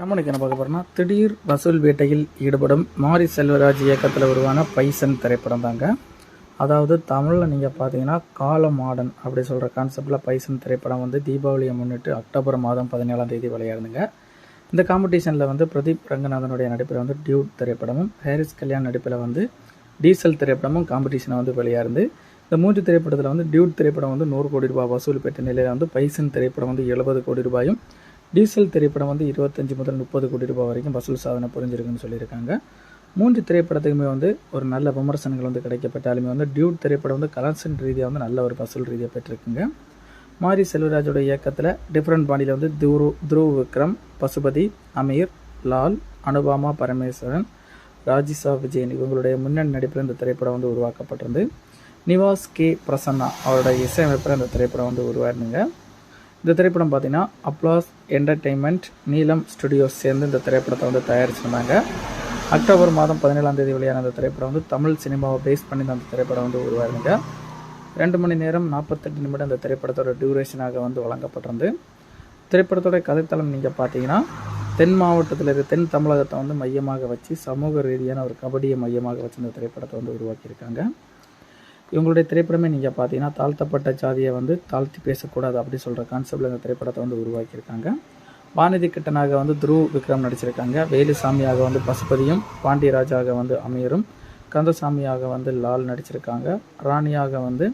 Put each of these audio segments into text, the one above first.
நம்ம என்ன பார்க்க போறோம்னா திடீர் வசூல் வேட்டையில் ஈடுபடும் மாரி செல்வராஜ் இயக்கத்தில் உருவான பைசன் திரைப்படம் தாங்க. அதாவது தமிழில் நீங்கள் பார்த்தீங்கன்னா கால மாடன் அப்படி சொல்கிற கான்செப்டில் பைசன் திரைப்படம் வந்து தீபாவளியை முன்னிட்டு அக்டோபர் மாதம் பதினேழாம் தேதி விளையாடுங்க இந்த காம்படிஷனில் வந்து பிரதீப் ரங்கநாதனுடைய நடிப்பில் வந்து டியூட் திரைப்படமும் ஹாரிஸ் கல்யாண் நடிப்பில் வந்து டீசல் திரைப்படமும் காம்படிஷனை வந்து விளையாடுது இந்த மூன்று திரைப்படத்தில் வந்து டியூட் திரைப்படம் வந்து நூறு கோடி ரூபாய் வசூல் பெற்ற நிலையில் வந்து பைசன் திரைப்படம் வந்து எழுபது கோடி ரூபாயும் டீசல் திரைப்படம் வந்து இருபத்தஞ்சி முதல் முப்பது கோடி ரூபாய் வரைக்கும் வசூல் சாதனை புரிஞ்சிருக்குன்னு சொல்லியிருக்காங்க. மூன்று திரைப்படத்துக்குமே வந்து ஒரு நல்ல விமர்சனங்கள் வந்து கிடைக்கப்பட்டாலுமே வந்து டியூட் திரைப்படம் வந்து கலெக்ஷன் ரீதியாக வந்து நல்ல ஒரு வசூல் ரீதியாக பெற்றிருக்குங்க. மாரி செல்வராஜோட இயக்கத்தில் டிஃப்ரெண்ட் பாண்டியில் வந்து துரு துருவ் விக்ரம் பசுபதி அமீர் லால் அனுபாமா பரமேஸ்வரன் ராஜிசா விஜயன் இவங்களுடைய முன்னணி நடிப்பில் இந்த திரைப்படம் வந்து உருவாக்கப்பட்டிருந்து. நிவாஸ் கே. பிரசன்னா அவரோட இசையமைப்பில் இந்த திரைப்படம் வந்து உருவாயிருந்துங்க. இந்த திரைப்படம் பார்த்தீங்கன்னா அப்ளாஸ் என்டர்டெயின்மெண்ட் நீலம் ஸ்டுடியோஸ் சேர்ந்து இந்த திரைப்படத்தை வந்து தயாரிச்சிருந்தாங்க. அக்டோபர் மாதம் பதினேழாம் தேதி வெளியான இந்த திரைப்படம் வந்து தமிழ் சினிமாவை பேஸ் பண்ணி அந்த திரைப்படம் வந்து உருவாயிருந்துங்க. ரெண்டு மணி நேரம் நாற்பத்தெட்டு நிமிடம் அந்த திரைப்படத்தோட டியூரேஷனாக வந்து வழங்கப்பட்டிருந்து திரைப்படத்தோட கதைத்தளம் நீங்கள் பார்த்தீங்கன்னா தென் மாவட்டத்தில் இருக்க தென் தமிழகத்தை வந்து மையமாக வச்சு சமூக ரீதியான ஒரு கபடியை மையமாக வச்சு இந்த திரைப்படத்தை வந்து உருவாக்கியிருக்காங்க. இவங்களுடைய திரைப்படமே நீங்கள் பார்த்தீங்கன்னா தாழ்த்தப்பட்ட ஜாதியை வந்து தாழ்த்தி பேசக்கூடாது அப்படி சொல்கிற கான்செப்டில் இந்த திரைப்படத்தை வந்து உருவாக்கியிருக்காங்க. வானதி கிட்டனாக வந்து துருவ் விக்ரம் நடிச்சிருக்காங்க. வேலுசாமியாக வந்து பசுபதியும் பாண்டியராஜாக வந்து அமீரும் கந்தசாமியாக வந்து லால் நடிச்சிருக்காங்க. ராணியாக வந்து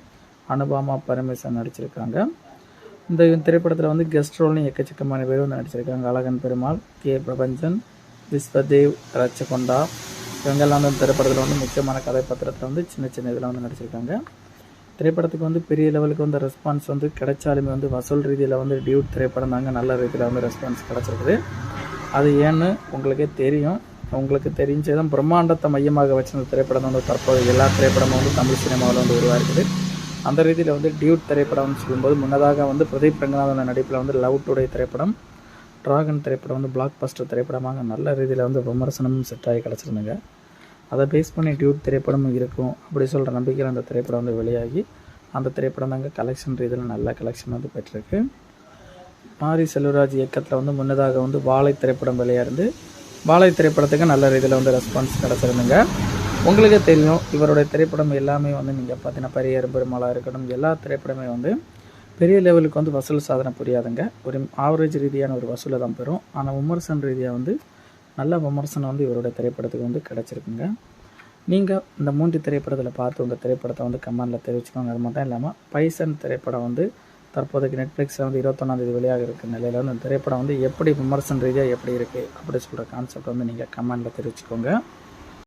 அனுபாமா பரமேசன் நடிச்சிருக்காங்க. இந்த திரைப்படத்தில் வந்து கெஸ்ட் ரோல்னு எக்கச்சக்கமான பேர் வந்து நடிச்சிருக்காங்க. அழகன் பெருமாள் கே. பிரபஞ்சன் விஸ்வதேவ் ரச்சகொண்டா இவங்கெல்லாம் வந்து திரைப்படத்தில் வந்து முக்கியமான கதாபாத்திரத்தில் வந்து சின்ன சின்ன இதில் வந்து நடிச்சிருக்காங்க. திரைப்படத்துக்கு வந்து பெரிய லெவலுக்கு வந்து ரெஸ்பான்ஸ் வந்து கிடைச்சாலுமே வந்து வசூல் ரீதியில் வந்து டியூட் திரைப்படம் தாங்க நல்ல ரீதியில் வந்து ரெஸ்பான்ஸ் கிடச்சிருக்குது. அது ஏன்னு உங்களுக்கே தெரியும். உங்களுக்கு தெரிஞ்சதும் பிரம்மாண்டத்தை மையமாக வச்சு அந்த திரைப்படம் வந்து தற்போது எல்லா திரைப்படமும் வந்து தமிழ் சினிமாவில் வந்து உருவாயிருக்குது அந்த ரீதியில் வந்து டியூட் திரைப்படம்னு சொல்லும்போது முன்னதாக வந்து பிரதீப் ரங்கநாதன் நடிப்பில் வந்து லவ் டுடே திரைப்படம் ட்ராகன் திரைப்படம் வந்து பிளாக் பஸ்டர் திரைப்படமாக நல்ல ரீதியில் வந்து விமர்சனமும் செட் ஆகி கிடச்சிருந்துங்க அதை பேஸ் பண்ணி டியூட் திரைப்படமும் இருக்கும். அப்படி சொல்கிற நம்பிக்கையில் அந்த திரைப்படம் வந்து வெளியாகி அந்த திரைப்படம் தாங்க கலெக்ஷன் ரீதியில் நல்ல கலெக்ஷன் வந்து பெற்றிருக்கு. மாரி செல்வராஜ் இயக்கத்தில் வந்து முன்னதாக வந்து வாழை திரைப்படம் வெளியாயிருந்து வாழை திரைப்படத்துக்கு நல்ல ரீதியில் வந்து ரெஸ்பான்ஸ் கிடச்சிருந்துங்க. உங்களுக்கே தெரியும் இவருடைய திரைப்படம் எல்லாமே வந்து நீங்கள் பார்த்தீங்கன்னா பெரிய பெருமாளாக இருக்கட்டும் எல்லா திரைப்படமே வந்து பெரிய லெவலுக்கு வந்து வசூல் சாதனை புரியாதுங்க. ஒரு ஆவரேஜ் ரீதியான ஒரு வசூலை தான் பெறும். ஆனால் விமர்சன ரீதியாக வந்து நல்ல விமர்சனம் வந்து இவருடைய திரைப்படத்துக்கு வந்து கிடச்சிருக்குங்க. நீங்கள் இந்த மூன்று திரைப்படத்தில் பார்த்து உங்கள் திரைப்படத்தை வந்து கமெண்டில் தெரிவிச்சுக்கோங்க. அது மட்டும் இல்லாமல் பைசன் திரைப்படம் வந்து தற்போதைக்கு நெட்ஃப்ளிக்ஸில் வந்து இருபத்தொன்னாந்தேதி வெளியாக இருக்கிற நிலையில் வந்து இந்த திரைப்படம் வந்து எப்படி விமர்சன ரீதியாக எப்படி இருக்குது அப்படி சொல்கிற கான்செப்ட் வந்து நீங்கள் கமெண்டில் தெரிவிச்சுக்கோங்க.